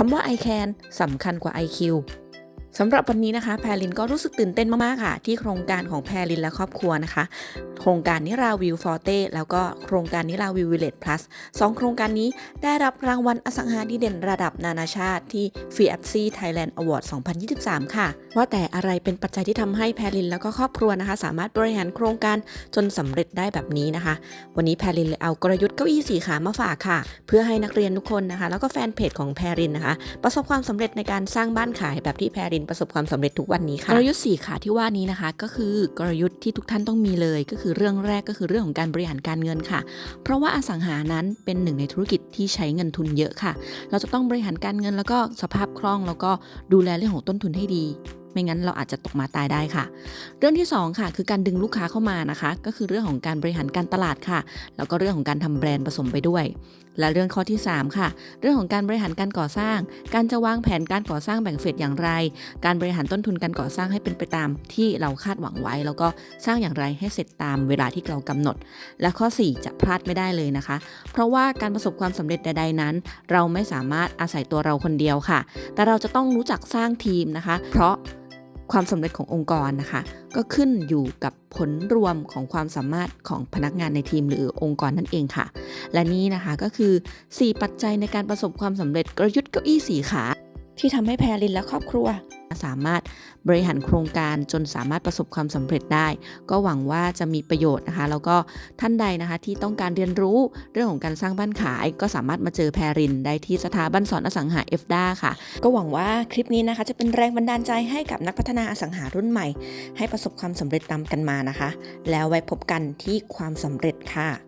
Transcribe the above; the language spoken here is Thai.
คำว่า I can สำคัญกว่า IQ สำหรับวันนี้นะคะ แพรลินก็รู้สึกตื่นเต้นมาก ๆ ค่ะ ที่โครงการของแพรลินและครอบครัวนะคะ ครงการนิราวิวฟอร์เต้แล้วก็โครงการนิราวิววิลเลจพลัสสองโครงการนี้ได้รับรางวัลอสังหาดีเด่นระดับนานาชาติที่ f r e e f c Thailand Award 2023 ค่ะ ว่าแต่อะไรเป็นปัจจัยที่ทำให้แพรลินแล้วก็ครอบครัวนะคะ สามารถบริหารโครงการจนสำเร็จได้แบบนี้นะคะ วันนี้แพรลินเลยเอากลยุทธ์เก้าอี้สีขามาฝากค่ะ เพื่อให้นักเรียนทุกคนนะคะ แล้วก็แฟนเพจของแพรรินนะคะ ประสบความสำเร็จในการสร้างบ้านขายแบบที่แพรรินประสบความสำเร็จทุกวันนี้ค่ะกลยุทธ์สี่ขาที่ว่านี้นะคะ ก็คือกลยุทธ์ที่ทุกท่านต้องมีเลยก็คือเรื่องแรกก็คือเรื่องของการบริหารการเงินค่ะ เพราะว่าอสังหานั้นเป็นหนึ่งในธุรกิจที่ใช้เงินทุนเยอะค่ะ เราจะต้องบริหารการเงินแล้วก็สภาพคล่อง แล้วก็ดูแลเรื่องของต้นทุนให้ดี ไม่งั้นเราอาจจะตกมาตายได้ค่ะ เรื่องที่สองค่ะ คือการดึงลูกค้าเข้ามานะคะ ก็คือเรื่องของการบริหารการตลาดค่ะ แล้วก็เรื่องของการทำแบรนด์ผสมไปด้วย และเรื่องข้อที่ 3 ค่ะ เรื่องของการบริหารการก่อสร้าง การจะวางแผนการก่อสร้างแบ่งเฟสอย่างไร การบริหารต้นทุนการก่อสร้างให้เป็นไปตามที่เราคาดหวังไว้ แล้วก็สร้างอย่างไรให้เสร็จตามเวลาที่เรากำหนด และข้อ 4 จะพลาดไม่ได้เลยนะคะ เพราะว่าการประสบความสำเร็จใด ๆนั้น เราไม่สามารถอาศัยตัวเราคนเดียวค่ะ แต่เราจะต้องรู้จักสร้างทีมนะคะ เพราะ ความสำเร็จขององค์กรนะคะ ก็ขึ้นอยู่กับผลรวมของความสามารถของพนักงานในทีมหรือองค์กรนั่นเองค่ะ และนี่นะคะก็คือ 4 ปัจจัยในการประสบความสำเร็จกลยุทธ์เก้าอี้สีขา ที่ทำให้แพรลินและครอบครัว สามารถบริหารโครงการจนสามารถประสบความสำเร็จได้ ก็หวังว่าจะมีประโยชน์นะคะ แล้วก็ท่านใดนะคะที่ต้องการเรียนรู้เรื่องของการสร้างบ้านขาย ก็สามารถมาเจอแพรรินได้ที่สถาบันสอนอสังหาเอฟดาค่ะ ก็หวังว่าคลิปนี้นะคะ จะเป็นแรงบันดาลใจให้กับนักพัฒนาอสังหารุ่นใหม่ ให้ประสบความสำเร็จตามกันมานะคะ แล้วไว้พบกันที่ความสำเร็จค่ะ